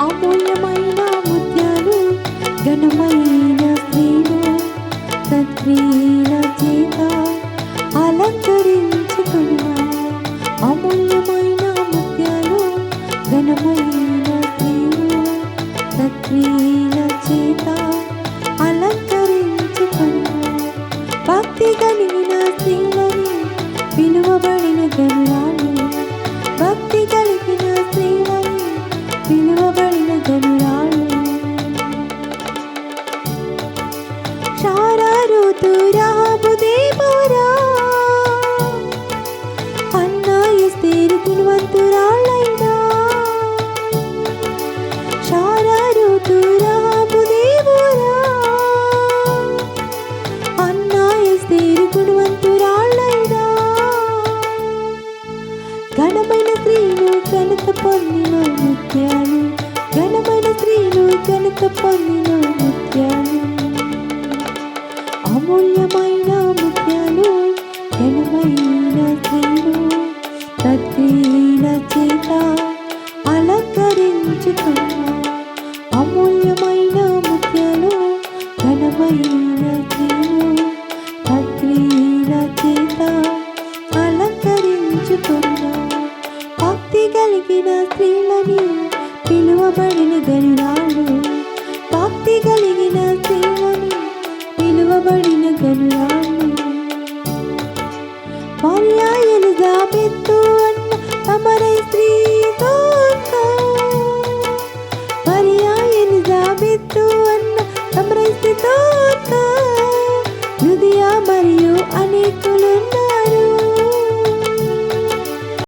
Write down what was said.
అమూల్యమైన ముత్యాలు ఘనమైన స్త్రీలు సత్క్రియల చేత అలంకరించ సత్క్రియల చేత అలంకరించుకున్నా భక్తి కలిగిన స్త్రీలని పిలువబడిన గనురాలు భక్తి కలిగిన స్త్రీలని పిలువబడిన గనురాలు శారారుతు రాబు దేవరా అన్నా స్త్రీలు ఘనత పొందిన ముత్యాలు. ఘనమైన స్త్రీలు ఘనత పొందిన ముత్యాలు. అమూల్యమైన కలిగిన స్త్రీలని పిలువబడిన గనురాలు భక్తి కలిగిన స్త్రీలని పిలువబడిన గనురాలు